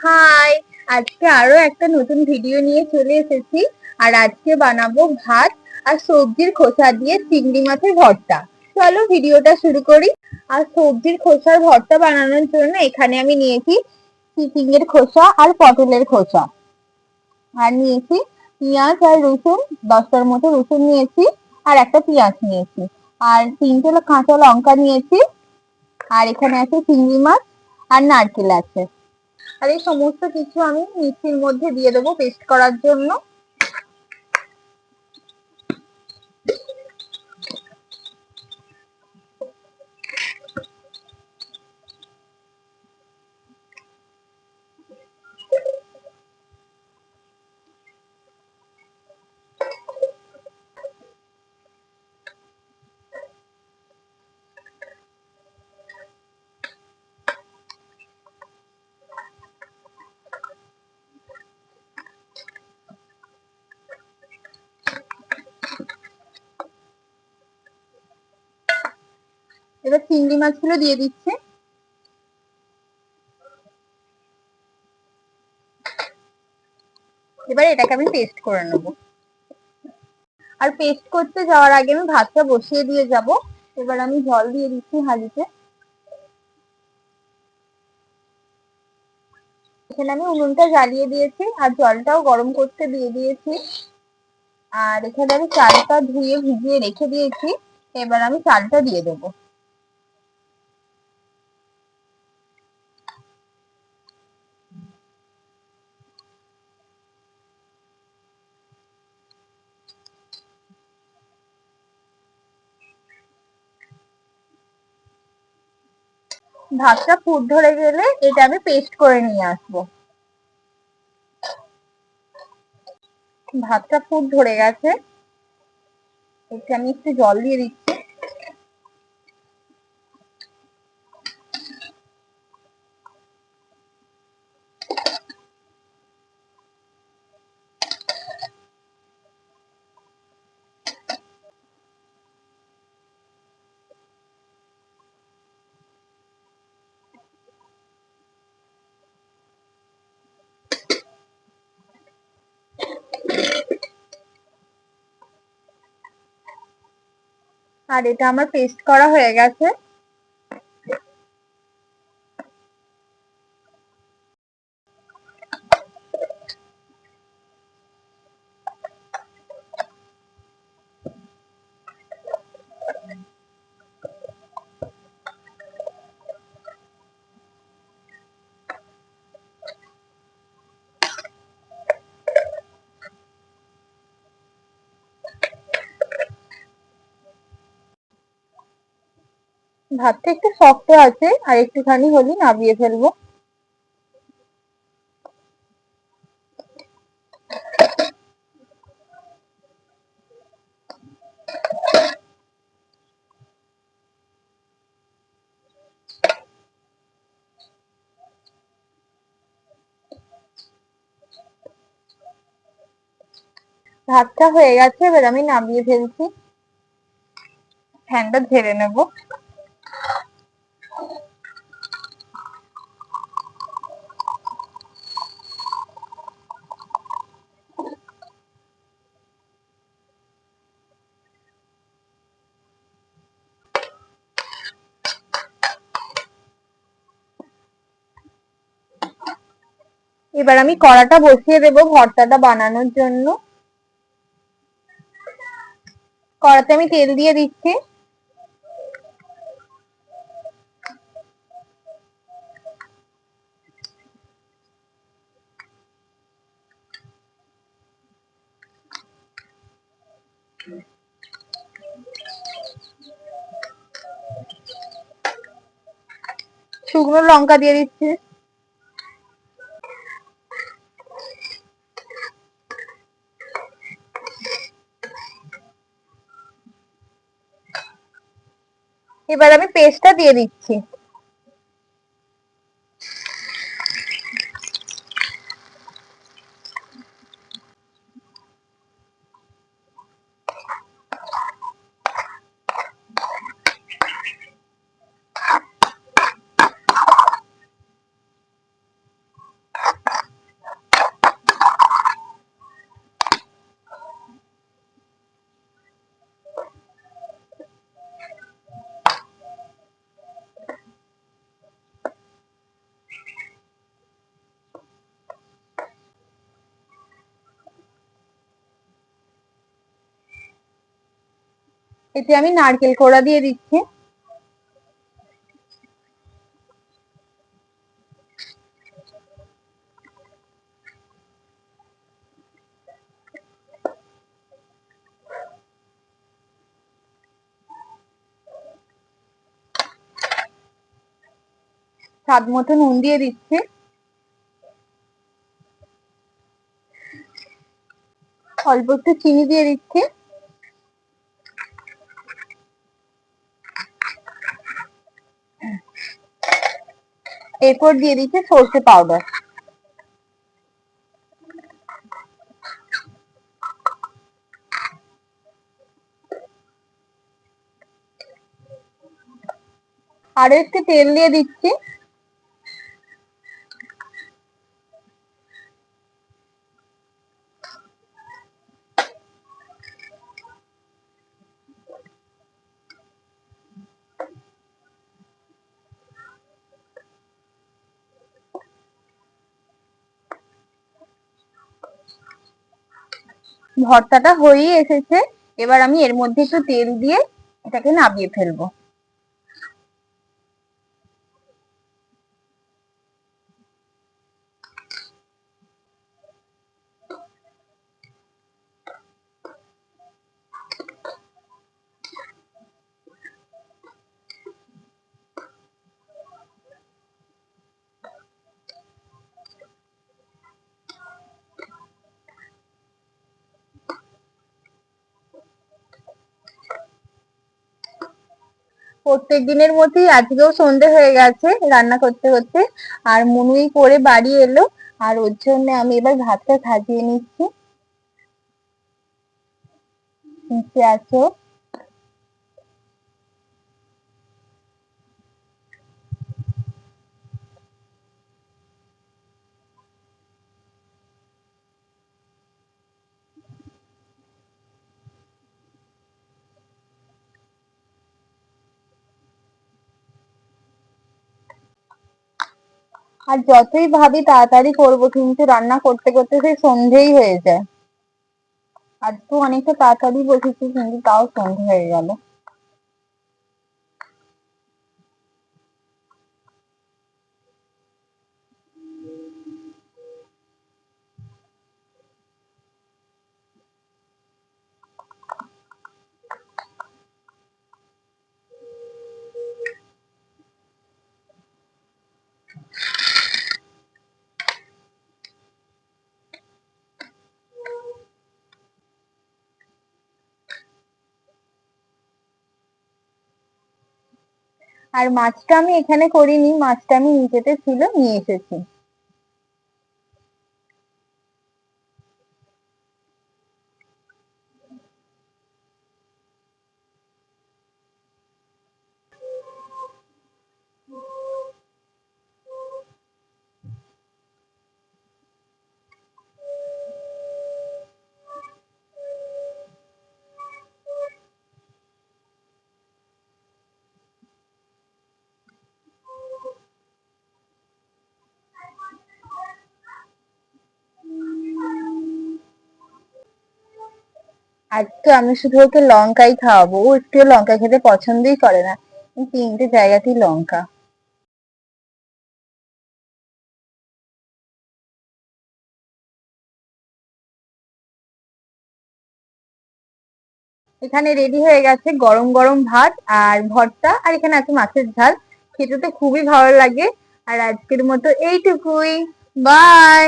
High আজকে আরও একটা নতুন ভিডিও নিয়ে চলে এসেছি। আর আজকে বানাবো ভাত আর সবজির খোসা দিয়ে চিংড়ি মাছের ভর্তা। চলো ভিডিওটা শুরু করি। আর সবজির খোসার ভর্তা বানানোর জন্য এখানে আমি নিয়েছি চিচিঙ্গের খোসা আর পটলের খোসা। আর নিয়েছি পেঁয়াজ আর রসুন, দশটার মতো রসুন নিয়েছি আর একটা পেঁয়াজ নিয়েছি। আর তিনটে কাঁচা লঙ্কা নিয়েছি। আর এখানে আছে চিংড়ি মাছ আর নারকেল আছে। আর এই সমস্ত কিছু আমি মিক্সির মধ্যে দিয়ে দেবো পেস্ট করার জন্য। এবার চিংড়ি মাছগুলো দিয়ে দিচ্ছি। এবার এটাকে আমি পেস্ট করে নেব। আর পেস্ট করতে যাওয়ার আগে আমি ভাতটা বসিয়ে দিয়ে যাব। এবার আমি জল দিয়ে দিচ্ছি হাঁড়িতে। এখানে আমি উনুনটা জ্বালিয়ে দিয়েছি আর জলটাও গরম করতে দিয়ে দিয়েছি। আর এখানে আমি চালটা ধুয়ে ভিজিয়ে রেখে দিয়েছি। এবার আমি চালটা দিয়ে দেবো। ভাতটা ফুট ধরে গেলে এটা আমি পেস্ট করে নিয়ে আসব। ভাতটা ফুট ধরে গেছে। এটা আমি একটু জল দিয়ে দিচ্ছি। আর এটা আমার পেস্ট করা হয়ে গেছে। ভাতটা একটু শক্ত আছে, আর একটুখানি হলে নামিয়ে ফেলব। ভাতটা হয়ে গেছে, এবার আমি নামিয়ে ফেলছি। ফ্যানটা ঝেড়ে নেব। এবার আমি কড়াটা বসিয়ে দেব ভর্তাটা বানানোর জন্য। কড়াতে আমি তেল দিয়ে দিচ্ছি। শুকনো লঙ্কা দিয়ে দিচ্ছি। এবার আমি পেস্টটা দিয়ে দিচ্ছি। এতে আমি নারকেল কোড়া দিয়ে দিচ্ছি। স্বাদ মতো নুন দিয়ে দিচ্ছি। অল্প একটু চিনি দিয়ে দিচ্ছি। এরপর দিয়ে দিচ্ছি সর্ষে পাউডার আরও একটু তেল দিয়ে দিচ্ছি। ভর্তাটা হয়েই এসেছে। এবার আমি এর মধ্যে একটু তেল দিয়ে এটাকে নাবিয়ে ফেলব। প্রত্যেক দিনের মতোই আজকেও সন্ধে হয়ে গেছে রান্না করতে করতে। আর মনুই করে বাড়ি এলো। আর ওর জন্য আমি এবার ভাতটা সাজিয়ে নিচ্ছি। নিচে আসো আর যতই ভাবি তাড়াতাড়ি করব, কিন্তু রান্না করতে করতে সেই সন্ধেই হয়ে যায়। আজকেও অনেকটা তাড়াতাড়ি বসেছি, কিন্তু তাও সন্ধে হয়ে গেল। আর মাছটা আমি এখানে করিনি মাছটা আমি নিজেতে ছিল নিয়ে এসেছি। আজকে আমি শুধু ওকে লঙ্কাই খাওয়াবো। ও একটু লঙ্কা খেতে পছন্দই করে না। তিনটে জায়গাতেই লঙ্কা। এখানে রেডি হয়ে গেছে গরম গরম ভাত আর ভর্তা, আর এখানে আছে মাছের ঝাল। খেতে তো খুবই ভালো লাগে। আর আজকের মতো এইটুকুই। বাই